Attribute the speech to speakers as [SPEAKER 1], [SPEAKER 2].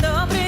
[SPEAKER 1] Добре.